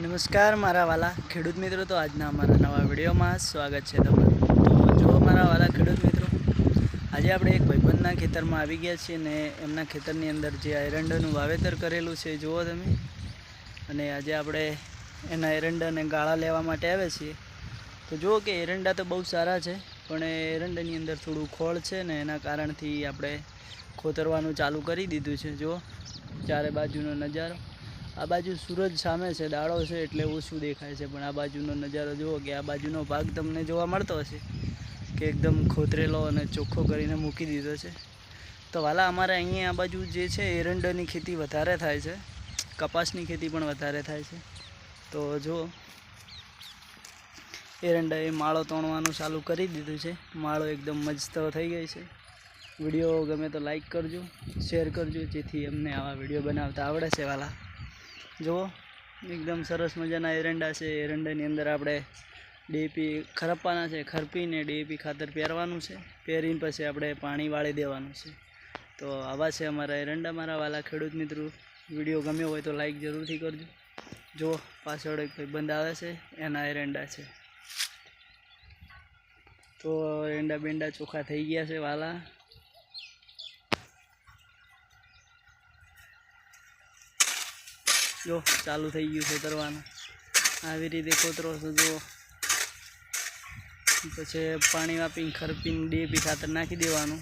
નમસ્કાર, મારા વાલા ખેડૂત મિત્રો. તો આજના અમારા નવા વિડીયોમાં સ્વાગત છે તમારું. તો જો મારા વાલા ખેડૂત મિત્રો, આજે આપણે એક ભાઈબંધના ખેતરમાં આવી ગયા છીએ ને એમના ખેતરની અંદર જે એરંડાનું વાવેતર કરેલું છે, જુઓ તમે. અને આજે આપણે એના એરંડાને ગાળા લેવા માટે આવ્યા છીએ. તો જુઓ કે એરંડા તો બહુ સારા છે, પણ એરંડાની અંદર થોડું ખોળ છે ને એના કારણથી આપણે ખોતરવાનું ચાલુ કરી દીધું છે. જુઓ, ચારે બાજુનો નજારો. આ બાજુ સૂરજ સામે છે દાડો છે એટલે ઓછું દેખાય છે, પણ આ બાજુનો નજારો જુઓ કે આ બાજુનો ભાગ તમને જોવા મળતો હશે કે એકદમ ખોતરેલો અને ચોખ્ખો કરીને મૂકી દીધો છે. તો વાલા, અમારે અહીંયા આ બાજુ જે છે એરંડાની ખેતી વધારે થાય છે, કપાસની ખેતી પણ વધારે થાય છે. તો જુઓ, એરંડાએ માળો તોડવાનું ચાલુ કરી દીધું છે. માળો એકદમ મસ્ત થઈ ગઈ છે. વીડિયો ગમે તો લાઈક કરજો, શેર કરજો, જેથી અમને આવા વીડિયો બનાવતા આવડે છે, વાલા. જુઓ, એકદમ સરસ મજાના એરંડા છે. એરંડાની અંદર આપણે ડીપી ખરપવાના છે, ખરપીને ડીપી ખાતર પહેરવાનું છે. પહેરીને પછી આપણે પાણી વાળી દેવાનું છે. તો આવા છે અમારા એરંડા, મારા વાલા ખેડૂત મિત્રો. વીડિયો ગમ્યો હોય તો લાઈક જરૂરથી કરજો. જુઓ પાછળ એક ભાઈબંધ આવે છે, એના એરંડા છે. તો એરંડા બેંડા ચોખ્ખા થઈ ગયા છે વાલા. જો, ચાલુ થઈ ગયું છે તરવાનું આવી રીતે કોતરો છો, જુઓ. પછી પાણી વાપીને, ખરપીને ડીએપી ખાતર નાખી દેવાનું.